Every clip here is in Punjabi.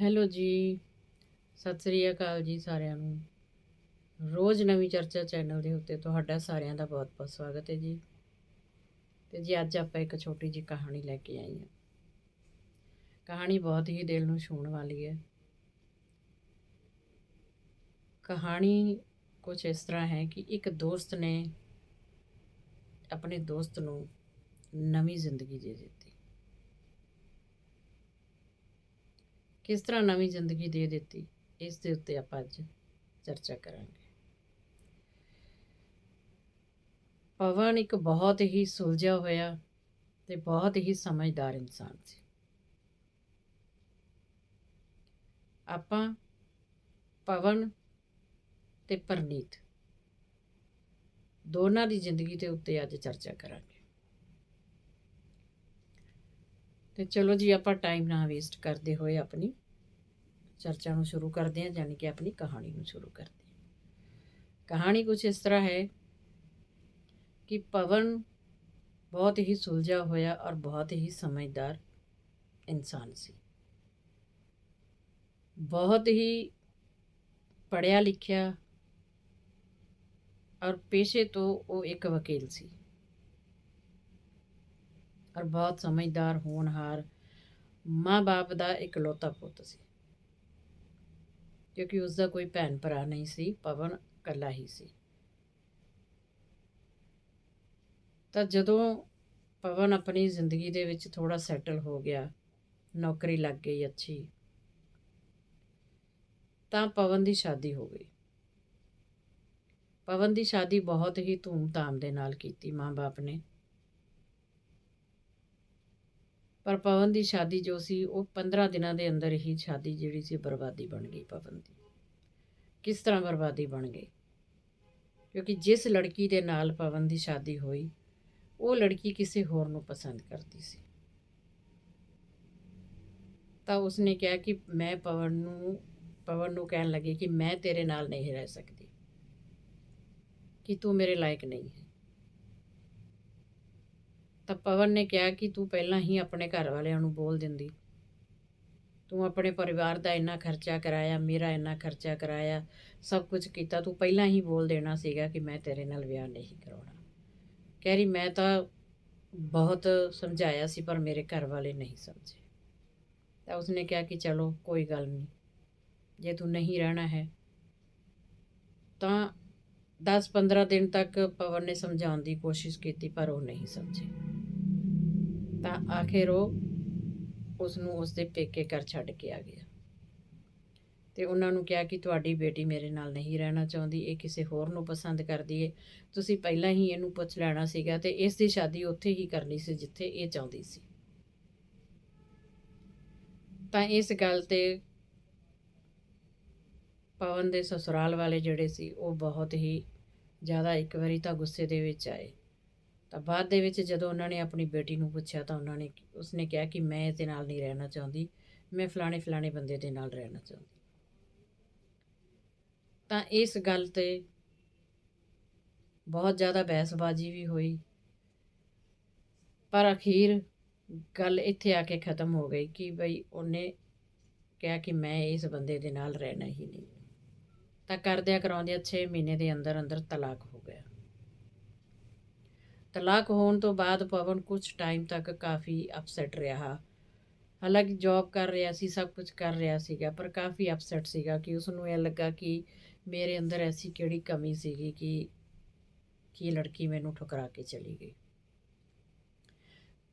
ਹੈਲੋ ਜੀ, ਸਤਿ ਸ੍ਰੀ ਅਕਾਲ ਜੀ ਸਾਰਿਆਂ ਨੂੰ। ਰੋਜ਼ ਨਵੀਂ ਚਰਚਾ ਚੈਨਲ ਦੇ ਉੱਤੇ ਤੁਹਾਡਾ ਸਾਰਿਆਂ ਦਾ ਬਹੁਤ-ਬਹੁਤ ਸਵਾਗਤ ਹੈ ਜੀ। ਤੇ ਜੀ ਅੱਜ ਆਪਾਂ ਇੱਕ ਛੋਟੀ ਜਿਹੀ ਕਹਾਣੀ ਲੈ ਕੇ ਆਏ ਹਾਂ। ਕਹਾਣੀ ਬਹੁਤ ਹੀ ਦਿਲ ਨੂੰ ਛੂਹਣ ਵਾਲੀ ਹੈ। ਕਹਾਣੀ ਕੁਝ ਇਸ ਤਰ੍ਹਾਂ ਹੈ ਕਿ ਇੱਕ ਦੋਸਤ ਨੇ ਆਪਣੇ ਦੋਸਤ ਨੂੰ ਨਵੀਂ ਜ਼ਿੰਦਗੀ ਦੇ ਦਿੱਤੀ। ਕਿਸ ਤਰ੍ਹਾਂ ਨਵੀਂ ਜ਼ਿੰਦਗੀ ਦੇ ਦਿੱਤੀ, ਇਸ ਦੇ ਉੱਤੇ ਆਪਾਂ ਅੱਜ ਚਰਚਾ ਕਰਾਂਗੇ। ਪਵਨ ਇੱਕ ਬਹੁਤ ਹੀ ਸੁਲਝਿਆ ਹੋਇਆ ਤੇ ਬਹੁਤ ਹੀ ਸਮਝਦਾਰ ਇਨਸਾਨ ਸੀ। ਆਪਾਂ ਪਵਨ ਤੇ ਪਰਨੀਤ ਦੋਨਾਂ ਦੀ ਜ਼ਿੰਦਗੀ ਦੇ ਉੱਤੇ ਅੱਜ ਚਰਚਾ ਕਰਾਂਗੇ। ਤੇ ਚਲੋ ਜੀ, ਆਪਾਂ ਟਾਈਮ ਨਾ ਵੇਸਟ ਕਰਦੇ ਹੋਏ ਆਪਣੀ ਚਰਚਾ ਨੂੰ ਸ਼ੁਰੂ ਕਰਦੇ ਹਾਂ ਯਾਨੀ ਕਿ ਆਪਣੀ ਕਹਾਣੀ ਨੂੰ ਸ਼ੁਰੂ ਕਰਦੇ ਹਾਂ। ਕਹਾਣੀ ਕੁਝ ਇਸ ਤਰ੍ਹਾਂ ਹੈ ਕਿ ਪਵਨ ਬਹੁਤ ਹੀ ਸੁਲਝਿਆ ਹੋਇਆ ਔਰ ਬਹੁਤ ਹੀ ਸਮਝਦਾਰ ਇਨਸਾਨ ਸੀ। ਬਹੁਤ ਹੀ ਪੜਿਆ ਲਿਖਿਆ ਔਰ ਪੇਸ਼ੇ ਤੋਂ ਉਹ ਇੱਕ ਵਕੀਲ ਸੀ। ਔਰ ਬਹੁਤ ਸਮਝਦਾਰ ਹੋਣਹਾਰ ਮਾਂ-ਬਾਪ ਦਾ ਇਕਲੌਤਾ ਪੁੱਤ ਸੀ। ਕਿਉਂਕਿ ਉਸ ਦਾ ਕੋਈ ਭੈਣ ਭਰਾ ਨਹੀਂ ਸੀ, ਪਵਨ ਇਕੱਲਾ ਹੀ ਸੀ। ਤਾਂ ਜਦੋਂ ਪਵਨ ਆਪਣੀ ਜ਼ਿੰਦਗੀ ਦੇ ਵਿੱਚ ਥੋੜਾ ਸੈਟਲ ਹੋ ਗਿਆ, ਨੌਕਰੀ ਲੱਗ ਗਈ ਅੱਛੀ, ਤਾਂ ਪਵਨ ਦੀ ਸ਼ਾਦੀ ਹੋ ਗਈ। ਪਵਨ ਦੀ ਸ਼ਾਦੀ ਬਹੁਤ ਹੀ ਧੂਮ-ਧਾਮ ਦੇ ਨਾਲ ਕੀਤੀ ਮਾਂ-ਬਾਪ ਨੇ। ਪਰ ਪਵਨ ਦੀ ਸ਼ਾਦੀ ਜੋ ਸੀ, ਉਹ 15 ਦਿਨਾਂ ਦੇ ਅੰਦਰ ਹੀ ਸ਼ਾਦੀ ਜਿਹੜੀ ਸੀ ਬਰਬਾਦੀ ਬਣ ਗਈ ਪਵਨ ਦੀ। ਕਿਸ ਤਰ੍ਹਾਂ ਬਰਬਾਦੀ ਬਣ ਗਈ? ਕਿਉਂਕਿ ਜਿਸ ਲੜਕੀ ਦੇ ਨਾਲ ਪਵਨ ਦੀ ਸ਼ਾਦੀ ਹੋਈ, ਉਹ ਲੜਕੀ ਕਿਸੇ ਹੋਰ ਨੂੰ ਪਸੰਦ ਕਰਦੀ ਸੀ। ਤਾਂ ਉਸਨੇ ਕਿਹਾ ਕਿ ਮੈਂ ਪਵਨ ਨੂੰ ਪਵਨ ਨੂੰ ਕਹਿਣ ਲੱਗੀ ਕਿ ਮੈਂ ਤੇਰੇ ਨਾਲ ਨਹੀਂ ਰਹਿ ਸਕਦੀ, ਕਿ ਤੂੰ ਮੇਰੇ ਲਾਇਕ ਨਹੀਂ ਹੈ। ਤਾਂ ਪਵਨ ਨੇ ਕਿਹਾ ਕਿ ਤੂੰ ਪਹਿਲਾਂ ਹੀ ਆਪਣੇ ਘਰ ਵਾਲਿਆਂ ਨੂੰ ਬੋਲ ਦਿੰਦੀ। ਤੂੰ ਆਪਣੇ ਪਰਿਵਾਰ ਦਾ ਇੰਨਾ ਖਰਚਾ ਕਰਾਇਆ, ਮੇਰਾ ਇੰਨਾ ਖਰਚਾ ਕਰਾਇਆ, ਸਭ ਕੁਝ ਕੀਤਾ, ਤੂੰ ਪਹਿਲਾਂ ਹੀ ਬੋਲ ਦੇਣਾ ਸੀਗਾ ਕਿ ਮੈਂ ਤੇਰੇ ਨਾਲ ਵਿਆਹ ਨਹੀਂ ਕਰਾਉਣਾ। ਕਹਿ ਰਹੀ, ਮੈਂ ਤਾਂ ਬਹੁਤ ਸਮਝਾਇਆ ਸੀ, ਪਰ ਮੇਰੇ ਘਰ ਵਾਲੇ ਨਹੀਂ ਸਮਝੇ। ਤਾਂ ਉਸਨੇ ਕਿਹਾ ਕਿ ਚਲੋ, ਕੋਈ ਗੱਲ ਨਹੀਂ, ਜੇ ਤੂੰ ਨਹੀਂ ਰਹਿਣਾ ਹੈ, ਤਾਂ 10-15 ਦਿਨ ਤੱਕ ਪਵਨ ਨੇ ਸਮਝਾਉਣ ਦੀ ਕੋਸ਼ਿਸ਼ ਕੀਤੀ, ਪਰ ਉਹ ਨਹੀਂ ਸਮਝੇ। ਤਾਂ ਆਖਿਰ ਉਹ ਉਸ ਨੂੰ ਉਸ ਦੇ ਪੇਕੇ ਘਰ ਛੱਡ ਕੇ ਆ ਗਿਆ। ਤੇ ਉਹਨਾਂ ਨੂੰ ਕਿਹਾ ਕਿ ਤੁਹਾਡੀ ਬੇਟੀ ਮੇਰੇ ਨਾਲ ਨਹੀਂ ਰਹਿਣਾ ਚਾਹੁੰਦੀ, ਇਹ ਕਿਸੇ ਹੋਰ ਨੂੰ ਪਸੰਦ ਕਰਦੀ ਏ। ਤੁਸੀਂ ਪਹਿਲਾਂ ਹੀ ਇਹਨੂੰ ਪੁੱਛ ਲੈਣਾ ਸੀਗਾ ਤੇ ਇਸ ਦੀ ਸ਼ਾਦੀ ਉੱਥੇ ਹੀ ਕਰਨੀ ਸੀ ਜਿੱਥੇ ਇਹ ਚਾਹੁੰਦੀ ਸੀ। ਤਾਂ ਇਸ ਗੱਲ ਤੇ ਪਵਨ ਦੇ ਸਸੁਰਾਲ ਵਾਲੇ ਜਿਹੜੇ ਸੀ, ਉਹ ਬਹੁਤ ਹੀ ਜ਼ਿਆਦਾ ਇੱਕ ਵਾਰੀ ਤਾਂ ਗੁੱਸੇ ਦੇ ਵਿੱਚ ਆਏ। ਤਾਂ ਬਾਅਦ ਦੇ ਵਿੱਚ ਜਦੋਂ ਉਹਨਾਂ ਨੇ ਆਪਣੀ ਬੇਟੀ ਨੂੰ ਪੁੱਛਿਆ ਤਾਂ ਉਹਨਾਂ ਨੇ ਉਸਨੇ ਕਿਹਾ ਕਿ ਮੈਂ ਇਹਦੇ ਨਾਲ ਨਹੀਂ ਰਹਿਣਾ ਚਾਹੁੰਦੀ, ਮੈਂ ਫਲਾਣੇ ਫਲਾਣੇ ਬੰਦੇ ਦੇ ਨਾਲ ਰਹਿਣਾ ਚਾਹੁੰਦੀ। ਤਾਂ ਇਸ ਗੱਲ ਤੇ ਬਹੁਤ ਜ਼ਿਆਦਾ ਬਹਿਸਬਾਜ਼ੀ ਵੀ ਹੋਈ। ਪਰ ਅਖੀਰ ਗੱਲ ਇੱਥੇ ਆ ਕੇ ਖਤਮ ਹੋ ਗਈ ਕਿ ਬਈ ਉਹਨੇ ਕਿਹਾ ਕਿ ਮੈਂ ਇਸ ਬੰਦੇ ਦੇ ਨਾਲ ਰਹਿਣਾ ਹੀ ਨਹੀਂ। ਤਾਂ ਕਰਦਿਆਂ ਕਰਾਉਂਦਿਆਂ 6 ਮਹੀਨੇ ਦੇ ਅੰਦਰ ਅੰਦਰ ਤਲਾਕ ਹੋ ਤਲਾਕ ਹੋਣ ਤੋਂ ਬਾਅਦ ਪਵਨ ਕੁਝ ਟਾਈਮ ਤੱਕ ਕਾਫੀ ਅਪਸੈਟ ਰਿਹਾ। ਹਾਲਾਂਕਿ ਜੌਬ ਕਰ ਰਿਹਾ ਸੀ, ਸਭ ਕੁਝ ਕਰ ਰਿਹਾ ਸੀਗਾ, ਪਰ ਕਾਫੀ ਅਪਸੈਟ ਸੀਗਾ ਕਿ ਉਸ ਨੂੰ ਇਹ ਲੱਗਾ ਕਿ ਮੇਰੇ ਅੰਦਰ ਐਸੀ ਕਿਹੜੀ ਕਮੀ ਸੀਗੀ ਕਿ ਕਿ ਲੜਕੀ ਮੈਨੂੰ ਠੁਕਰਾ ਕੇ ਚਲੀ ਗਈ।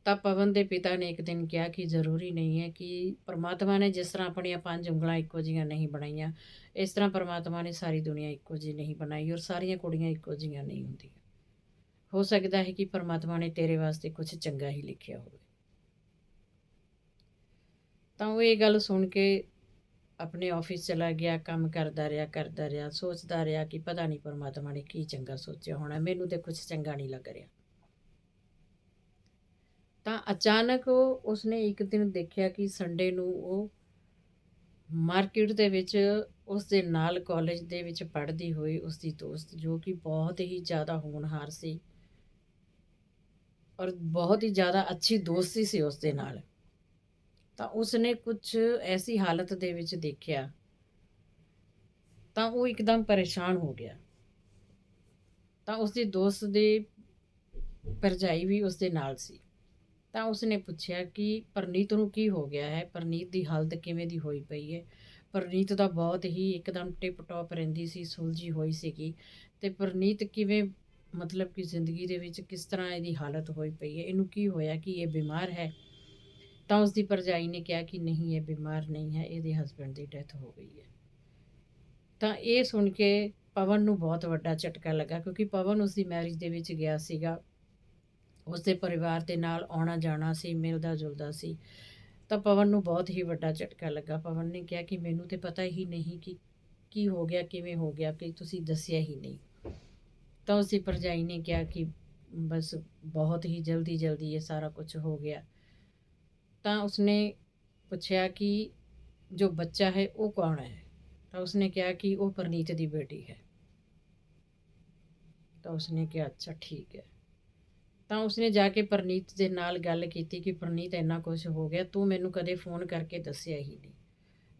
ਤਾਂ ਪਵਨ ਦੇ ਪਿਤਾ ਨੇ ਇੱਕ ਦਿਨ ਕਿਹਾ ਕਿ ਜ਼ਰੂਰੀ ਨਹੀਂ ਹੈ ਕਿ ਪਰਮਾਤਮਾ ਨੇ ਜਿਸ ਤਰ੍ਹਾਂ ਆਪਣੀਆਂ ਪੰਜ ਉਂਗਲਾਂ ਇੱਕੋ ਜਿਹੀਆਂ ਨਹੀਂ ਬਣਾਈਆਂ, ਇਸ ਤਰ੍ਹਾਂ ਪਰਮਾਤਮਾ ਨੇ ਸਾਰੀ ਦੁਨੀਆ ਇੱਕੋ ਜਿਹੀ ਨਹੀਂ ਬਣਾਈ ਔਰ ਸਾਰੀਆਂ ਕੁੜੀਆਂ ਇੱਕੋ ਜਿਹੀਆਂ ਨਹੀਂ ਹੁੰਦੀਆਂ। ਹੋ ਸਕਦਾ ਹੈ ਕਿ ਪਰਮਾਤਮਾ ਨੇ ਤੇਰੇ ਵਾਸਤੇ ਕੁਝ ਚੰਗਾ ਹੀ ਲਿਖਿਆ ਹੋਵੇ। ਤਾਂ ਉਹ ਇਹ ਗੱਲ ਸੁਣ ਕੇ ਆਪਣੇ ਆਫਿਸ ਚਲਾ ਗਿਆ, ਕੰਮ ਕਰਦਾ ਰਿਹਾ ਕਰਦਾ ਰਿਹਾ, ਸੋਚਦਾ ਰਿਹਾ ਕਿ ਪਤਾ ਨਹੀਂ ਪਰਮਾਤਮਾ ਨੇ ਕੀ ਚੰਗਾ ਸੋਚਿਆ ਹੋਣਾ, ਮੈਨੂੰ ਤੇ ਕੁਝ ਚੰਗਾ ਨਹੀਂ ਲੱਗ ਰਿਹਾ। ਤਾਂ ਅਚਾਨਕ ਉਹ ਉਸਨੇ ਇੱਕ ਦਿਨ ਦੇਖਿਆ ਕਿ ਸੰਡੇ ਨੂੰ ਉਹ ਮਾਰਕੀਟ ਦੇ ਵਿੱਚ ਉਸ ਦੇ ਨਾਲ ਕਾਲਜ ਦੇ ਵਿੱਚ ਪੜ੍ਹਦੀ ਹੋਈ ਉਸ ਦੀ ਦੋਸਤ, ਜੋ ਕਿ ਬਹੁਤ ਹੀ ਜ਼ਿਆਦਾ ਹੋਣਹਾਰ ਸੀ। ਔਰ ਬਹੁਤ ਹੀ ਜ਼ਿਆਦਾ ਅੱਛੀ ਦੋਸਤੀ ਸੀ ਉਸ ਦੇ ਨਾਲ। ਤਾਂ ਉਸਨੇ ਕੁਝ ਐਸੀ ਹਾਲਤ ਦੇ ਵਿੱਚ ਦੇਖਿਆ, ਤਾਂ ਉਹ ਇੱਕਦਮ ਪਰੇਸ਼ਾਨ ਹੋ ਗਿਆ। ਤਾਂ ਉਸਦੇ ਦੋਸਤ ਦੇ ਭਰਜਾਈ ਵੀ ਉਸਦੇ ਨਾਲ ਸੀ। ਤਾਂ ਉਸਨੇ ਪੁੱਛਿਆ ਕਿ, ਪਰਨੀਤ ਨੂੰ ਕੀ ਹੋ ਗਿਆ ਹੈ? ਪਰਨੀਤ ਦੀ ਹਾਲਤ ਕਿਵੇਂ ਦੀ ਹੋਈ ਪਈ ਹੈ? ਪਰਨੀਤ ਦਾ ਬਹੁਤ ਹੀ ਇੱਕਦਮ ਟਿਪ ਟੌਪ ਰਹਿੰਦੀ ਸੀ, ਸੁਲਝੀ ਹੋਈ ਸੀਗੀ। ਤੇ ਪਰਨੀਤ ਕਿਵੇਂ ਮਤਲਬ ਕਿ ਜ਼ਿੰਦਗੀ ਦੇ ਵਿੱਚ ਕਿਸ ਤਰ੍ਹਾਂ ਇਹਦੀ ਹਾਲਤ ਹੋਈ ਪਈ ਹੈ, ਇਹਨੂੰ ਕੀ ਹੋਇਆ, ਕਿ ਇਹ ਬਿਮਾਰ ਹੈ? ਤਾਂ ਉਸਦੀ ਭਰਜਾਈ ਨੇ ਕਿਹਾ ਕਿ ਨਹੀਂ, ਇਹ ਬਿਮਾਰ ਨਹੀਂ ਹੈ, ਇਹਦੇ ਹਸਬੰਡ ਦੀ ਡੈਥ ਹੋ ਗਈ ਹੈ। ਤਾਂ ਇਹ ਸੁਣ ਕੇ ਪਵਨ ਨੂੰ ਬਹੁਤ ਵੱਡਾ ਝਟਕਾ ਲੱਗਾ, ਕਿਉਂਕਿ ਪਵਨ ਉਸਦੀ ਮੈਰਿਜ ਦੇ ਵਿੱਚ ਗਿਆ ਸੀਗਾ। ਉਸਦੇ ਪਰਿਵਾਰ ਦੇ ਨਾਲ ਆਉਣਾ ਜਾਣਾ ਸੀ, ਮਿਲਦਾ ਜੁਲਦਾ ਸੀ। ਤਾਂ ਪਵਨ ਨੂੰ ਬਹੁਤ ਹੀ ਵੱਡਾ ਝਟਕਾ ਲੱਗਾ। ਪਵਨ ਨੇ ਕਿਹਾ ਕਿ ਮੈਨੂੰ ਤੇ ਪਤਾ ਹੀ ਨਹੀਂ ਕਿ ਕੀ ਹੋ ਗਿਆ, ਕਿਵੇਂ ਹੋ ਗਿਆ, ਕਿ ਤੁਸੀਂ ਦੱਸਿਆ ਹੀ ਨਹੀਂ। ਤਾਂ ਉਸਦੀ ਭਰਜਾਈ ਨੇ ਕਿਹਾ ਕਿ ਬਸ ਬਹੁਤ ਹੀ ਜਲਦੀ ਜਲਦੀ ਇਹ ਸਾਰਾ ਕੁਝ ਹੋ ਗਿਆ। ਤਾਂ ਉਸਨੇ ਪੁੱਛਿਆ ਕਿ ਜੋ ਬੱਚਾ ਹੈ ਉਹ ਕੌਣ ਹੈ? ਤਾਂ ਉਸਨੇ ਕਿਹਾ ਕਿ ਉਹ ਪਰਨੀਤ ਦੀ ਬੇਟੀ ਹੈ। ਤਾਂ ਉਸਨੇ ਕਿਹਾ, ਅੱਛਾ, ਠੀਕ ਹੈ। ਤਾਂ ਉਸਨੇ ਜਾ ਕੇ ਪਰਨੀਤ ਦੇ ਨਾਲ ਗੱਲ ਕੀਤੀ ਕਿ ਪਰਨੀਤ, ਇੰਨਾ ਕੁਝ ਹੋ ਗਿਆ, ਤੂੰ ਮੈਨੂੰ ਕਦੇ ਫੋਨ ਕਰਕੇ ਦੱਸਿਆ ਹੀ ਨਹੀਂ।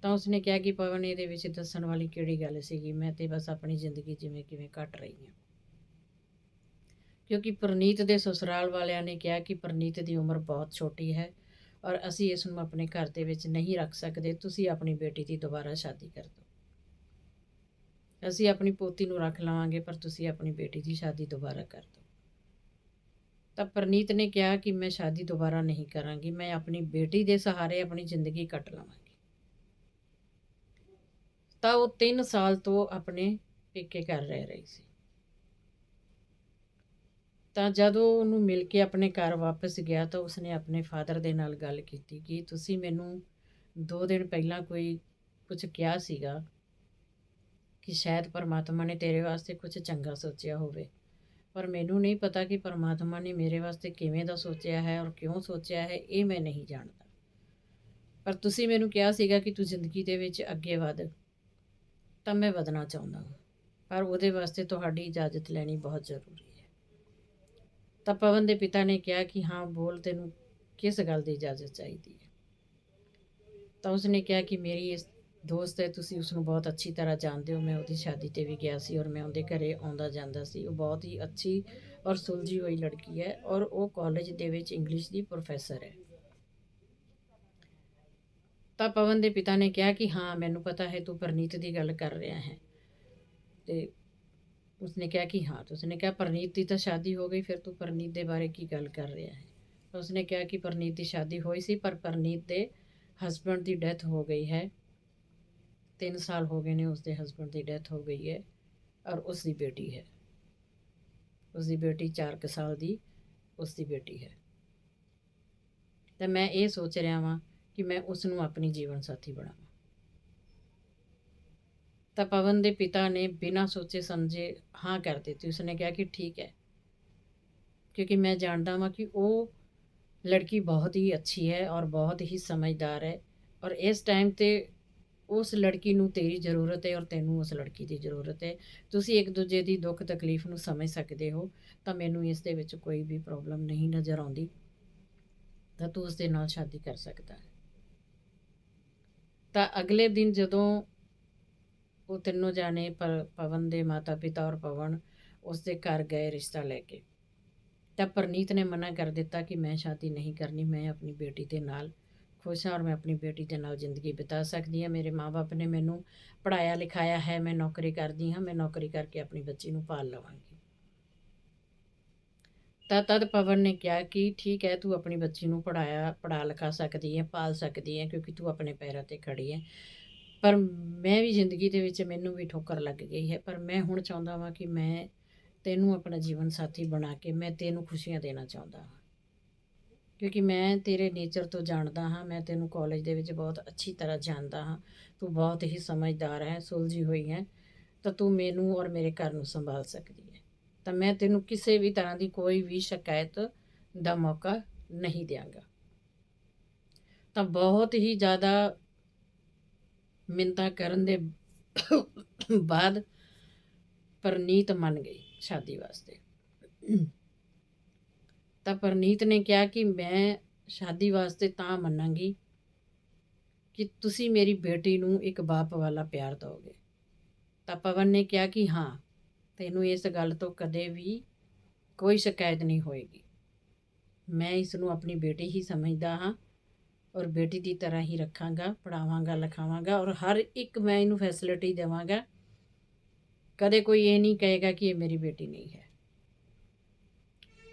ਤਾਂ ਉਸਨੇ ਕਿਹਾ ਕਿ ਪਵਨ, ਇਹਦੇ ਵਿੱਚ ਦੱਸਣ ਵਾਲੀ ਕਿਹੜੀ ਗੱਲ ਸੀਗੀ? ਮੈਂ ਤੇ ਬਸ ਆਪਣੀ ਜ਼ਿੰਦਗੀ ਜਿਵੇਂ ਕਿਵੇਂ ਕੱਟ ਰਹੀ ਹਾਂ। ਕਿਉਂਕਿ ਪਰਨੀਤ ਦੇ ਸਸੁਰਾਲ ਵਾਲਿਆਂ ਨੇ ਕਿਹਾ ਕਿ ਪਰਨੀਤ ਦੀ ਉਮਰ ਬਹੁਤ ਛੋਟੀ ਹੈ ਔਰ ਅਸੀਂ ਇਸ ਨੂੰ ਆਪਣੇ ਘਰ ਦੇ ਵਿੱਚ ਨਹੀਂ ਰੱਖ ਸਕਦੇ। ਤੁਸੀਂ ਆਪਣੀ ਬੇਟੀ ਦੀ ਦੁਬਾਰਾ ਸ਼ਾਦੀ ਕਰ ਦਿਓ। ਅਸੀਂ ਆਪਣੀ ਪੋਤੀ ਨੂੰ ਰੱਖ ਲਵਾਂਗੇ, ਪਰ ਤੁਸੀਂ ਆਪਣੀ ਬੇਟੀ ਦੀ ਸ਼ਾਦੀ ਦੁਬਾਰਾ ਕਰ ਦਿਓ। ਤਾਂ ਪ੍ਰਨੀਤ ਨੇ ਕਿਹਾ ਕਿ ਮੈਂ ਸ਼ਾਦੀ ਦੁਬਾਰਾ ਨਹੀਂ ਕਰਾਂਗੀ, ਮੈਂ ਆਪਣੀ ਬੇਟੀ ਦੇ ਸਹਾਰੇ ਆਪਣੀ ਜ਼ਿੰਦਗੀ ਕੱਟ ਲਵਾਂਗੀ। ਤਾਂ ਉਹ 3 ਸਾਲ ਤੋਂ ਆਪਣੇ ਪੇਕੇ ਘਰ ਰਹਿ ਰਹੀ ਸੀ। ਤਾਂ ਜਦੋਂ ਉਹਨੂੰ ਮਿਲ ਕੇ ਆਪਣੇ ਘਰ ਵਾਪਸ ਗਿਆ ਤਾਂ ਉਸਨੇ ਆਪਣੇ ਫਾਦਰ ਦੇ ਨਾਲ ਗੱਲ ਕੀਤੀ ਕਿ ਤੁਸੀਂ ਮੈਨੂੰ 2 ਦਿਨ ਪਹਿਲਾਂ ਕੋਈ ਕੁਝ ਕਿਹਾ ਸੀਗਾ ਕਿ ਸ਼ਾਇਦ ਪਰਮਾਤਮਾ ਨੇ ਤੇਰੇ ਵਾਸਤੇ ਕੁਝ ਚੰਗਾ ਸੋਚਿਆ ਹੋਵੇ। ਪਰ ਮੈਨੂੰ ਨਹੀਂ ਪਤਾ ਕਿ ਪਰਮਾਤਮਾ ਨੇ ਮੇਰੇ ਵਾਸਤੇ ਕਿਵੇਂ ਦਾ ਸੋਚਿਆ ਹੈ ਔਰ ਕਿਉਂ ਸੋਚਿਆ ਹੈ, ਇਹ ਮੈਂ ਨਹੀਂ ਜਾਣਦਾ। ਪਰ ਤੁਸੀਂ ਮੈਨੂੰ ਕਿਹਾ ਸੀਗਾ ਕਿ ਤੂੰ ਜ਼ਿੰਦਗੀ ਦੇ ਵਿੱਚ ਅੱਗੇ ਵਧ, ਤਾਂ ਮੈਂ ਵਧਣਾ ਚਾਹੁੰਦਾ ਹਾਂ। ਪਰ ਉਹਦੇ ਵਾਸਤੇ ਤੁਹਾਡੀ ਇਜਾਜ਼ਤ ਲੈਣੀ ਬਹੁਤ ਜ਼ਰੂਰੀ ਹੈ। ਤਾਂ ਪਵਨ ਦੇ ਪਿਤਾ ਨੇ ਕਿਹਾ ਕਿ ਹਾਂ, ਬੋਲ ਤੈਨੂੰ ਕਿਸ ਗੱਲ ਦੀ ਇਜਾਜ਼ਤ ਚਾਹੀਦੀ ਹੈ? ਤਾਂ ਉਸਨੇ ਕਿਹਾ ਕਿ ਮੇਰੀ ਇਸ ਦੋਸਤ ਹੈ, ਤੁਸੀਂ ਉਸ ਨੂੰ ਬਹੁਤ ਅੱਛੀ ਤਰ੍ਹਾਂ ਜਾਣਦੇ ਹੋ। ਮੈਂ ਉਹਦੀ ਸ਼ਾਦੀ ਤੇ ਵੀ ਗਿਆ ਸੀ ਔਰ ਮੈਂ ਉਹਦੇ ਘਰੇ ਆਉਂਦਾ ਜਾਂਦਾ ਸੀ। ਉਹ ਬਹੁਤ ਹੀ ਅੱਛੀ ਔਰ ਸੁਲਝੀ ਹੋਈ ਲੜਕੀ ਹੈ ਔਰ ਉਹ ਕਾਲਜ ਦੇ ਵਿੱਚ ਇੰਗਲਿਸ਼ ਦੀ ਪ੍ਰੋਫੈਸਰ ਹੈ। ਤਾਂ ਪਵਨ ਦੇ ਪਿਤਾ ਨੇ ਕਿਹਾ ਕਿ ਹਾਂ, ਮੈਨੂੰ ਪਤਾ ਹੈ, ਤੂੰ ਪਰਨੀਤ ਦੀ ਗੱਲ ਕਰ ਰਿਹਾ ਹੈ। ਤੇ ਉਸਨੇ ਕਿਹਾ ਕਿ ਹਾਂ, ਤਾਂ ਉਸਨੇ ਕਿਹਾ ਪਰਨੀਤ ਦੀ ਤਾਂ ਸ਼ਾਦੀ ਹੋ ਗਈ, ਫਿਰ ਤੂੰ ਪਰਨੀਤ ਦੇ ਬਾਰੇ ਕੀ ਗੱਲ ਕਰ ਰਿਹਾ ਹੈ? ਤਾਂ ਉਸਨੇ ਕਿਹਾ ਕਿ ਪਰਨੀਤ ਦੀ ਸ਼ਾਦੀ ਹੋਈ ਸੀ, ਪਰ ਪਰਨੀਤ ਦੇ ਹਸਬੰਡ ਦੀ ਡੈਥ ਹੋ ਗਈ ਹੈ। 3 ਸਾਲ ਹੋ ਗਏ ਨੇ ਉਸਦੇ ਹਸਬੰਡ ਦੀ ਡੈਥ ਹੋ ਗਈ ਹੈ, ਔਰ ਉਸ ਦੀ ਬੇਟੀ ਹੈ। ਉਸ ਦੀ ਬੇਟੀ 4 ਸਾਲ ਦੀ ਉਸ ਦੀ ਬੇਟੀ ਹੈ। ਤਾਂ ਮੈਂ ਇਹ ਸੋਚ ਰਿਹਾ ਵਾਂ ਕਿ ਮੈਂ ਉਸ ਨੂੰ ਆਪਣੀ ਜੀਵਨ ਸਾਥੀ ਬਣਾਵਾਂ। ਤਾਂ ਪਵਨ ਦੇ ਪਿਤਾ ਨੇ ਬਿਨਾਂ ਸੋਚੇ ਸਮਝੇ ਹਾਂ ਕਰ ਦਿੱਤੀ। ਉਸਨੇ ਕਿਹਾ ਕਿ ਠੀਕ ਹੈ, ਕਿਉਂਕਿ ਮੈਂ ਜਾਣਦਾ ਹਾਂ ਕਿ ਉਹ ਲੜਕੀ ਬਹੁਤ ਹੀ ਅੱਛੀ ਹੈ ਔਰ ਬਹੁਤ ਹੀ ਸਮਝਦਾਰ ਹੈ ਔਰ ਇਸ ਟਾਈਮ ਤੇ ਉਸ ਲੜਕੀ ਨੂੰ ਤੇਰੀ ਜ਼ਰੂਰਤ ਹੈ ਔਰ ਤੈਨੂੰ ਉਸ ਲੜਕੀ ਦੀ ਜ਼ਰੂਰਤ ਹੈ। ਤੁਸੀਂ ਇੱਕ ਦੂਜੇ ਦੀ ਦੁੱਖ ਤਕਲੀਫ ਨੂੰ ਸਮਝ ਸਕਦੇ ਹੋ, ਤਾਂ ਮੈਨੂੰ ਇਸ ਦੇ ਵਿੱਚ ਕੋਈ ਵੀ ਪ੍ਰੋਬਲਮ ਨਹੀਂ ਨਜ਼ਰ ਆਉਂਦੀ, ਤਾਂ ਤੂੰ ਉਸ ਦੇ ਨਾਲ ਸ਼ਾਦੀ ਕਰ ਸਕਦਾ ਹੈ। ਤਾਂ ਅਗਲੇ ਦਿਨ ਜਦੋਂ ਉਹ ਤਿੰਨੋਂ ਜਾਣੇ ਪਰ ਪਵਨ ਦੇ ਮਾਤਾ ਪਿਤਾ ਔਰ ਪਵਨ ਉਸ ਦੇ ਘਰ ਗਏ ਰਿਸ਼ਤਾ ਲੈ ਕੇ। ਤਾਂ ਪਰਨੀਤ ਨੇ ਮਨਾ ਕਰ ਦਿੱਤਾ ਕਿ ਮੈਂ ਸ਼ਾਦੀ ਨਹੀਂ ਕਰਨੀ, ਮੈਂ ਆਪਣੀ ਬੇਟੀ ਦੇ ਨਾਲ ਖੁਸ਼ ਹਾਂ ਔਰ ਮੈਂ ਆਪਣੀ ਬੇਟੀ ਦੇ ਨਾਲ ਜ਼ਿੰਦਗੀ ਬਿਤਾ ਸਕਦੀ ਹਾਂ। ਮੇਰੇ ਮਾਪੇ ਨੇ ਮੈਨੂੰ ਪੜਾਇਆ ਲਿਖਾਇਆ ਹੈ, ਮੈਂ ਨੌਕਰੀ ਕਰਦੀ ਹਾਂ, ਮੈਂ ਨੌਕਰੀ ਕਰਕੇ ਆਪਣੀ ਬੱਚੀ ਨੂੰ ਪਾਲ ਲਵਾਂਗੀ। ਤਾਂ ਤਦ ਪਵਨ ਨੇ ਕਿਹਾ ਕਿ ਠੀਕ ਹੈ, ਤੂੰ ਆਪਣੀ ਬੱਚੀ ਨੂੰ ਪੜਾਇਆ ਪੜਾ ਲਿਖਾ ਸਕਦੀ ਹੈ, ਪਾਲ ਸਕਦੀ ਹੈ ਕਿਉਂਕਿ ਤੂੰ ਆਪਣੇ ਪੈਰਾਂ ਤੇ ਖੜੀ ਹੈ। ਪਰ ਮੈਂ ਵੀ ਜ਼ਿੰਦਗੀ ਦੇ ਵਿੱਚ ਮੈਨੂੰ ਵੀ ਠੋਕਰ ਲੱਗ ਗਈ ਹੈ, ਪਰ ਮੈਂ ਹੁਣ ਚਾਹੁੰਦਾ ਵਾਂ ਕਿ ਮੈਂ ਤੈਨੂੰ ਆਪਣਾ ਜੀਵਨ ਸਾਥੀ ਬਣਾ ਕੇ ਮੈਂ ਤੈਨੂੰ ਖੁਸ਼ੀਆਂ ਦੇਣਾ ਚਾਹੁੰਦਾ ਹਾਂ। ਕਿਉਂਕਿ ਮੈਂ ਤੇਰੇ ਨੇਚਰ ਤੋਂ ਜਾਣਦਾ ਹਾਂ, ਮੈਂ ਤੈਨੂੰ ਕਾਲਜ ਦੇ ਵਿੱਚ ਬਹੁਤ ਅੱਛੀ ਤਰ੍ਹਾਂ ਜਾਣਦਾ ਹਾਂ, ਤੂੰ ਬਹੁਤ ਹੀ ਸਮਝਦਾਰ ਹੈ, ਸੁਲਝੀ ਹੋਈ ਹੈ, ਤਾਂ ਤੂੰ ਮੈਨੂੰ ਔਰ ਮੇਰੇ ਘਰ ਨੂੰ ਸੰਭਾਲ ਸਕਦੀ ਹੈ। ਤਾਂ ਮੈਂ ਤੈਨੂੰ ਕਿਸੇ ਵੀ ਤਰ੍ਹਾਂ ਦੀ ਕੋਈ ਵੀ ਸ਼ਿਕਾਇਤ ਦਾ ਮੌਕਾ ਨਹੀਂ ਦਿਆਂਗਾ। ਤਾਂ ਬਹੁਤ ਹੀ ਜ਼ਿਆਦਾ ਮਿੰਤਾ ਕਰਨ ਦੇ ਬਾਅਦ ਪਰਨੀਤ ਮੰਨ ਗਈ ਸ਼ਾਦੀ ਵਾਸਤੇ। ਤਾਂ ਪਰਨੀਤ ਨੇ ਕਿਹਾ ਕਿ ਮੈਂ ਸ਼ਾਦੀ ਵਾਸਤੇ ਤਾਂ ਮੰਨਾਂਗੀ ਕਿ ਤੁਸੀਂ ਮੇਰੀ ਬੇਟੀ ਨੂੰ ਇੱਕ ਬਾਪ ਵਾਲਾ ਪਿਆਰ ਦਿਓਗੇ। ਤਾਂ ਪਵਨ ਨੇ ਕਿਹਾ ਕਿ ਹਾਂ, ਤੈਨੂੰ ਇਸ ਗੱਲ ਤੋਂ ਕਦੇ ਵੀ ਕੋਈ ਸ਼ਿਕਾਇਤ ਨਹੀਂ ਹੋਏਗੀ। ਮੈਂ ਇਸ ਨੂੰ ਆਪਣੀ ਬੇਟੀ ਹੀ ਸਮਝਦਾ ਹਾਂ। ਔਰ ਬੇਟੀ ਦੀ ਤਰ੍ਹਾਂ ਹੀ ਰੱਖਾਂਗਾ ਪੜਾਵਾਂਗਾ ਲਿਖਾਵਾਂਗਾ ਔਰ ਹਰ ਇੱਕ ਮੈਂ ਇਹਨੂੰ ਫੈਸਿਲਿਟੀ ਦੇਵਾਂਗਾ। ਕਦੇ ਕੋਈ ਇਹ ਨਹੀਂ ਕਹੇਗਾ ਕਿ ਇਹ ਮੇਰੀ ਬੇਟੀ ਨਹੀਂ ਹੈ।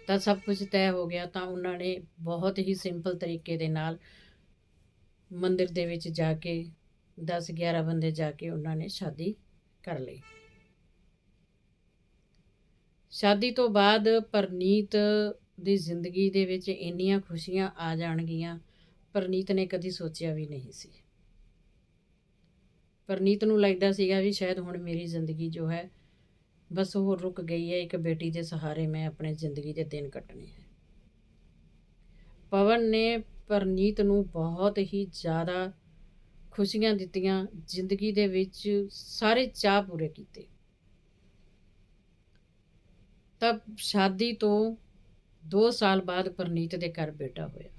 ਤਾਂ ਸਭ ਕੁਝ ਤੈਅ ਹੋ ਗਿਆ ਤਾਂ ਉਹਨਾਂ ਨੇ ਬਹੁਤ ਹੀ ਸਿੰਪਲ ਤਰੀਕੇ ਦੇ ਨਾਲ ਮੰਦਿਰ ਦੇ ਵਿੱਚ ਜਾ ਕੇ 10 11 ਬੰਦੇ ਜਾ ਕੇ ਉਹਨਾਂ ਨੇ ਸ਼ਾਦੀ ਕਰ ਲਈ। ਸ਼ਾਦੀ ਤੋਂ ਬਾਅਦ ਪਰਨੀਤ ਦੀ ਜ਼ਿੰਦਗੀ ਦੇ ਵਿੱਚ ਇੰਨੀਆਂ ਖੁਸ਼ੀਆਂ ਆ ਜਾਣਗੀਆਂ ਪਰਨੀਤ ਨੇ ਕਦੀ ਸੋਚਿਆ ਵੀ ਨਹੀਂ ਸੀ। ਪਰਨੀਤ ਨੂੰ ਲੱਗਦਾ ਸੀਗਾ ਵੀ ਸ਼ਾਇਦ ਹੁਣ ਮੇਰੀ ਜ਼ਿੰਦਗੀ ਜੋ ਹੈ, ਬਸ ਉਹ ਰੁਕ ਗਈ ਹੈ, ਇੱਕ ਬੇਟੀ ਦੇ ਸਹਾਰੇ ਮੈਂ ਆਪਣੇ ਜ਼ਿੰਦਗੀ ਦੇ ਦਿਨ ਕੱਟਣੇ ਹੈ। ਪਵਨ ਨੇ ਪਰਨੀਤ ਨੂੰ ਬਹੁਤ ਹੀ ਜ਼ਿਆਦਾ ਖੁਸ਼ੀਆਂ ਦਿੱਤੀਆਂ, ਜ਼ਿੰਦਗੀ ਦੇ ਵਿੱਚ ਸਾਰੇ ਚਾਹ ਪੂਰੇ ਕੀਤੇ। ਤਬ ਸ਼ਾਦੀ ਤੋਂ 2 ਸਾਲ ਬਾਅਦ ਪਰਨੀਤ ਦੇ ਘਰ ਬੇਟਾ ਹੋਇਆ।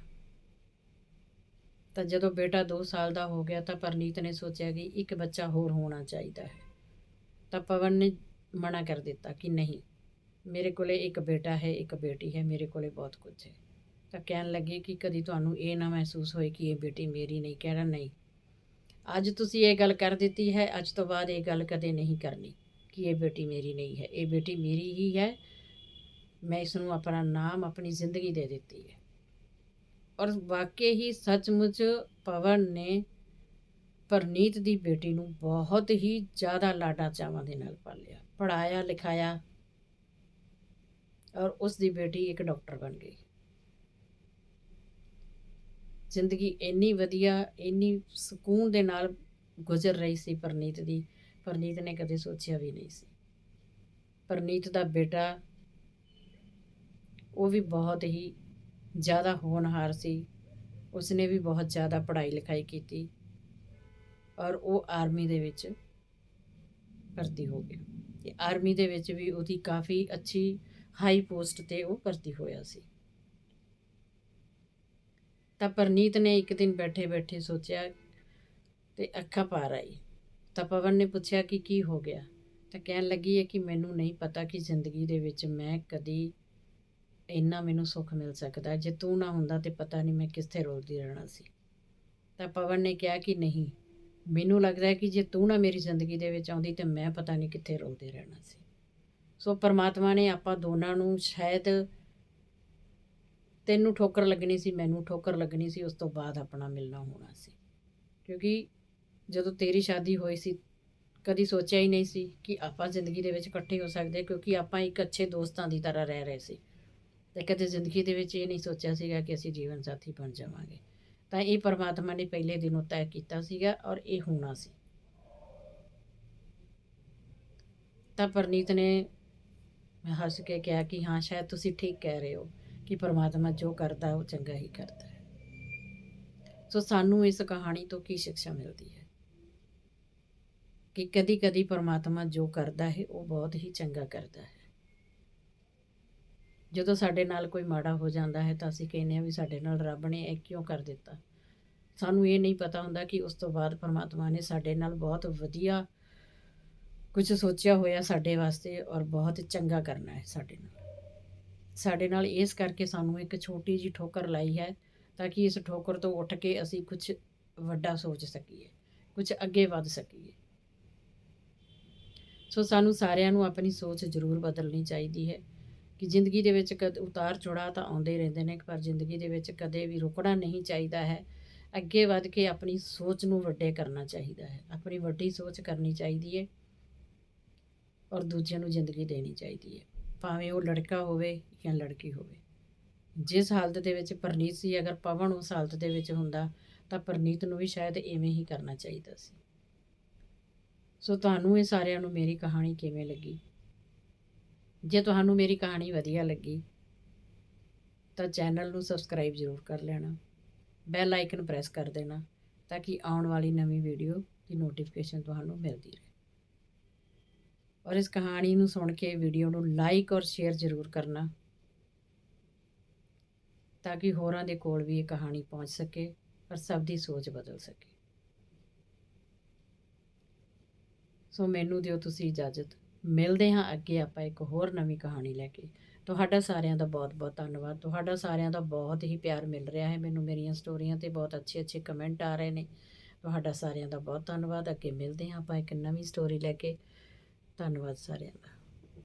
ਤਾਂ ਜਦੋਂ ਬੇਟਾ 2 ਸਾਲ ਦਾ ਹੋ ਗਿਆ ਤਾਂ ਪਰਨੀਤ ਨੇ ਸੋਚਿਆ ਕਿ ਇੱਕ ਬੱਚਾ ਹੋਰ ਹੋਣਾ ਚਾਹੀਦਾ ਹੈ। ਤਾਂ ਪਵਨ ਨੇ ਮਨਾ ਕਰ ਦਿੱਤਾ ਕਿ ਨਹੀਂ, ਮੇਰੇ ਕੋਲੇ ਇੱਕ ਬੇਟਾ ਹੈ, ਇੱਕ ਬੇਟੀ ਹੈ, ਮੇਰੇ ਕੋਲੇ ਬਹੁਤ ਕੁਝ ਹੈ। ਤਾਂ ਕਹਿਣ ਲੱਗੇ ਕਿ ਕਦੀ ਤੁਹਾਨੂੰ ਇਹ ਨਾ ਮਹਿਸੂਸ ਹੋਏ ਕਿ ਇਹ ਬੇਟੀ ਮੇਰੀ ਨਹੀਂ, ਕਹਿਣਾ ਨਹੀਂ। ਅੱਜ ਤੁਸੀਂ ਇਹ ਗੱਲ ਕਰ ਦਿੱਤੀ ਹੈ, ਅੱਜ ਤੋਂ ਬਾਅਦ ਇਹ ਗੱਲ ਕਦੇ ਨਹੀਂ ਕਰਨੀ ਕਿ ਇਹ ਬੇਟੀ ਮੇਰੀ ਨਹੀਂ ਹੈ। ਇਹ ਬੇਟੀ ਮੇਰੀ ਹੀ ਹੈ। ਮੈਂ ਇਸ ਨੂੰ ਆਪਣਾ ਨਾਮ, ਆਪਣੀ ਜ਼ਿੰਦਗੀ ਦੇ ਦਿੱਤੀ ਹੈ। ਔਰ ਵਾਕਈ ਹੀ ਸੱਚਮੁੱਚ ਪਵਨ ਨੇ ਪਰਨੀਤ ਦੀ ਬੇਟੀ ਨੂੰ ਬਹੁਤ ਹੀ ਜ਼ਿਆਦਾ ਲਾਡਾ ਚਾਵਾਂ ਦੇ ਨਾਲ ਪਾਲਿਆ ਪੜਾਇਆ ਲਿਖਾਇਆ ਔਰ ਉਸ ਦੀ ਬੇਟੀ ਇੱਕ ਡਾਕਟਰ ਬਣ ਗਈ। ਜ਼ਿੰਦਗੀ ਇੰਨੀ ਵਧੀਆ, ਇੰਨੀ ਸਕੂਨ ਦੇ ਨਾਲ ਗੁਜ਼ਰ ਰਹੀ ਸੀ ਪਰਨੀਤ ਦੀ, ਪਰਨੀਤ ਨੇ ਕਦੇ ਸੋਚਿਆ ਵੀ ਨਹੀਂ ਸੀ। ਪਰਨੀਤ ਦਾ ਬੇਟਾ ਉਹ ਵੀ ਬਹੁਤ ਹੀ ਜ਼ਿਆਦਾ ਹੋਣਹਾਰ ਸੀ। ਉਸਨੇ ਵੀ ਬਹੁਤ ਜ਼ਿਆਦਾ ਪੜ੍ਹਾਈ ਲਿਖਾਈ ਕੀਤੀ ਔਰ ਉਹ ਆਰਮੀ ਦੇ ਵਿੱਚ ਭਰਤੀ ਹੋ ਗਿਆ। ਤੇ ਆਰਮੀ ਦੇ ਵਿੱਚ ਵੀ ਉਹਦੀ ਕਾਫੀ ਅੱਛੀ ਹਾਈ ਪੋਸਟ ਤੇ ਉਹ ਭਰਤੀ ਹੋਇਆ ਸੀ। ਤਾਂ ਪਰਨੀਤ ਨੇ ਇੱਕ ਦਿਨ ਬੈਠੇ ਬੈਠੇ ਸੋਚਿਆ ਤੇ ਅੱਖਾਂ ਪਾਰ ਆਈ। ਤਾਂ ਪਵਨ ਨੇ ਪੁੱਛਿਆ ਕਿ ਕੀ ਹੋ ਗਿਆ? ਤਾਂ ਕਹਿਣ ਲੱਗੀ ਹੈ ਕਿ ਮੈਨੂੰ ਨਹੀਂ ਪਤਾ ਕਿ ਜ਼ਿੰਦਗੀ ਦੇ ਵਿੱਚ ਮੈਂ ਕਦੀ ਇੰਨਾ ਮੈਨੂੰ ਸੁੱਖ ਮਿਲ ਸਕਦਾ ਜੇ ਤੂੰ ਨਾ ਹੁੰਦਾ ਤੇ ਪਤਾ ਨਹੀਂ ਮੈਂ ਕਿੱਥੇ ਰੋਲਦੀ ਰਹਿਣਾ ਸੀ। ਤਾਂ ਪਵਨ ਨੇ ਕਿਹਾ ਕਿ ਨਹੀਂ, ਮੈਨੂੰ ਲੱਗਦਾ ਹੈ ਕਿ ਜੇ ਤੂੰ ਨਾ ਮੇਰੀ ਜ਼ਿੰਦਗੀ ਦੇ ਵਿੱਚ ਆਉਂਦੀ ਤੇ ਮੈਂ ਪਤਾ ਨਹੀਂ ਕਿੱਥੇ ਰੋਲਦੀ ਰਹਿਣਾ ਸੀ। ਸੋ ਪਰਮਾਤਮਾ ਨੇ ਆਪਾਂ ਦੋਨਾਂ ਨੂੰ ਸ਼ਾਇਦ ਤੈਨੂੰ ਠੋਕਰ ਲੱਗਣੀ ਸੀ, ਮੈਨੂੰ ਠੋਕਰ ਲੱਗਣੀ ਸੀ, ਉਸ ਤੋਂ ਬਾਅਦ ਆਪਣਾ ਮਿਲਣਾ ਹੋਣਾ ਸੀ। ਕਿਉਂਕਿ ਜਦੋਂ ਤੇਰੀ ਸ਼ਾਦੀ ਹੋਈ ਸੀ, ਕਦੀ ਸੋਚਿਆ ਹੀ ਨਹੀਂ ਸੀ ਕਿ ਆਪਾਂ ਜ਼ਿੰਦਗੀ ਦੇ ਵਿੱਚ ਇਕੱਠੇ ਹੋ ਸਕਦੇ, ਕਿਉਂਕਿ ਆਪਾਂ ਇੱਕ ਅੱਛੇ ਦੋਸਤਾਂ ਦੀ ਤਰ੍ਹਾਂ ਰਹਿ ਰਹੇ ਸੀ। ਤੇ ਕਦੇ ਜ਼ਿੰਦਗੀ ਦੇ ਵਿੱਚ ਇਹ ਨਹੀਂ ਸੋਚਿਆ ਸੀਗਾ ਕਿ ਅਸੀਂ ਜੀਵਨ ਸਾਥੀ ਬਣ ਜਾਵਾਂਗੇ। ਤਾਂ ਇਹ ਪਰਮਾਤਮਾ ਨੇ ਪਹਿਲੇ ਦਿਨੋਂ ਤੈਅ ਕੀਤਾ ਸੀਗਾ ਔਰ ਇਹ ਹੋਣਾ ਸੀ। ਤਾਂ ਪਰਨੀਤ ਨੇ ਹੱਸ ਕੇ ਕਿਹਾ ਕਿ ਹਾਂ, ਸ਼ਾਇਦ ਤੁਸੀਂ ਠੀਕ ਕਹਿ ਰਹੇ ਹੋ ਕਿ ਪਰਮਾਤਮਾ ਜੋ ਕਰਦਾ, ਉਹ ਚੰਗਾ ਹੀ ਕਰਦਾ ਹੈ। ਸੋ ਸਾਨੂੰ ਇਸ ਕਹਾਣੀ ਤੋਂ ਕੀ ਸਿੱਖਿਆ ਮਿਲਦੀ ਹੈ? ਕਿ ਕਦੀ-ਕਦੀ ਪਰਮਾਤਮਾ ਜੋ ਕਰਦਾ ਹੈ, ਉਹ ਬਹੁਤ ਹੀ ਚੰਗਾ ਕਰਦਾ ਹੈ। ਜਦੋਂ ਸਾਡੇ ਨਾਲ ਕੋਈ ਮਾੜਾ ਹੋ ਜਾਂਦਾ ਹੈ ਤਾਂ ਅਸੀਂ ਕਹਿੰਦੇ ਹਾਂ ਵੀ ਸਾਡੇ ਨਾਲ ਰੱਬ ਨੇ ਇਹ ਕਿਉਂ ਕਰ ਦਿੱਤਾ। ਸਾਨੂੰ ਇਹ ਨਹੀਂ ਪਤਾ ਹੁੰਦਾ ਕਿ ਉਸ ਤੋਂ ਬਾਅਦ ਪਰਮਾਤਮਾ ਨੇ ਸਾਡੇ ਨਾਲ ਬਹੁਤ ਵਧੀਆ ਕੁਝ ਸੋਚਿਆ ਹੋਇਆ ਸਾਡੇ ਵਾਸਤੇ ਔਰ ਬਹੁਤ ਚੰਗਾ ਕਰਨਾ ਹੈ ਸਾਡੇ ਨਾਲ। ਸਾਡੇ ਨਾਲ ਇਸ ਕਰਕੇ ਸਾਨੂੰ ਇੱਕ ਛੋਟੀ ਜੀ ਠੋਕਰ ਲਾਈ ਹੈ ਤਾਂ ਕਿ ਇਸ ਠੋਕਰ ਤੋਂ ਉੱਠ ਕੇ ਅਸੀਂ ਕੁਝ ਵੱਡਾ ਸੋਚ ਸਕੀਏ ਕੁਝ ਅੱਗੇ ਵੱਧ ਸਕੀਏ। ਸੋ ਸਾਨੂੰ ਸਾਰਿਆਂ ਨੂੰ ਆਪਣੀ ਸੋਚ ਜ਼ਰੂਰ ਬਦਲਣੀ ਚਾਹੀਦੀ ਹੈ। ਕਿ ਜ਼ਿੰਦਗੀ ਦੇ ਵਿੱਚ ਕਦ ਉਤਾਰ ਚੜਾਅ ਤਾਂ ਆਉਂਦੇ ਰਹਿੰਦੇ ਨੇ, ਪਰ ਜ਼ਿੰਦਗੀ ਦੇ ਵਿੱਚ ਕਦੇ ਵੀ ਰੁਕਣਾ ਨਹੀਂ ਚਾਹੀਦਾ ਹੈ। ਅੱਗੇ ਵੱਧ ਕੇ ਆਪਣੀ ਸੋਚ ਨੂੰ ਵੱਡੇ ਕਰਨਾ ਚਾਹੀਦਾ ਹੈ। ਆਪਣੀ ਵੱਡੀ ਸੋਚ ਕਰਨੀ ਚਾਹੀਦੀ ਹੈ ਔਰ ਦੂਜਿਆਂ ਨੂੰ ਜ਼ਿੰਦਗੀ ਦੇਣੀ ਚਾਹੀਦੀ ਹੈ ਭਾਵੇਂ ਉਹ ਲੜਕਾ ਹੋਵੇ ਜਾਂ ਲੜਕੀ ਹੋਵੇ। ਜਿਸ ਹਾਲਤ ਦੇ ਵਿੱਚ ਪਰਨੀਤ ਸੀ, ਅਗਰ ਪਵਨ ਉਸ ਹਾਲਤ ਦੇ ਵਿੱਚ ਹੁੰਦਾ ਤਾਂ ਪਰਨੀਤ ਨੂੰ ਵੀ ਸ਼ਾਇਦ ਐਵੇਂ ਹੀ ਕਰਨਾ ਚਾਹੀਦਾ ਸੀ। ਸੋ ਤੁਹਾਨੂੰ ਇਹ ਸਾਰਿਆਂ ਨੂੰ ਮੇਰੀ ਕਹਾਣੀ ਕਿਵੇਂ ਲੱਗੀ? ਜੇ ਤੁਹਾਨੂੰ ਮੇਰੀ ਕਹਾਣੀ ਵਧੀਆ ਲੱਗੀ, ਤਾਂ ਚੈਨਲ ਨੂੰ ਸਬਸਕ੍ਰਾਈਬ ਜ਼ਰੂਰ ਕਰ ਲੈਣਾ, ਬੈਲ ਆਈਕਨ ਪ੍ਰੈਸ ਕਰ ਦੇਣਾ, ਤਾਂ ਕਿ ਆਉਣ ਵਾਲੀ ਨਵੀਂ ਵੀਡੀਓ ਦੀ ਨੋਟੀਫਿਕੇਸ਼ਨ ਤੁਹਾਨੂੰ ਮਿਲਦੀ ਰਹੇ। ਔਰ ਇਸ ਕਹਾਣੀ ਨੂੰ ਸੁਣ ਕੇ ਵੀਡੀਓ ਨੂੰ ਲਾਈਕ ਔਰ ਸ਼ੇਅਰ ਜ਼ਰੂਰ ਕਰਨਾ, ਤਾਂ ਕਿ ਹੋਰਾਂ ਦੇ ਕੋਲ ਵੀ ਇਹ ਕਹਾਣੀ ਪਹੁੰਚ ਸਕੇ ਔਰ ਸਭ ਦੀ ਸੋਚ ਬਦਲ ਸਕੇ। ਸੋ ਮੈਨੂੰ ਦਿਓ ਤੁਸੀਂ ਇਜਾਜ਼ਤ। ਮਿਲਦੇ ਹਾਂ ਅੱਗੇ ਆਪਾਂ ਇੱਕ ਹੋਰ ਨਵੀਂ ਕਹਾਣੀ ਲੈ ਕੇ। ਤੁਹਾਡਾ ਸਾਰਿਆਂ ਦਾ ਬਹੁਤ-ਬਹੁਤ ਧੰਨਵਾਦ। ਤੁਹਾਡਾ ਸਾਰਿਆਂ ਦਾ ਬਹੁਤ ਹੀ ਪਿਆਰ ਮਿਲ ਰਿਹਾ ਹੈ। ਮੈਨੂੰ ਮੇਰੀਆਂ ਸਟੋਰੀਆਂ ਤੇ ਬਹੁਤ ਅੱਛੇ-ਅੱਛੇ ਕਮੈਂਟ ਆ ਰਹੇ ਨੇ। ਤੁਹਾਡਾ ਸਾਰਿਆਂ ਦਾ ਬਹੁਤ ਧੰਨਵਾਦ। ਅੱਗੇ ਮਿਲਦੇ ਹਾਂ ਆਪਾਂ ਇੱਕ ਨਵੀਂ ਸਟੋਰੀ ਲੈ ਕੇ। ਧੰਨਵਾਦ ਸਾਰਿਆਂ ਦਾ।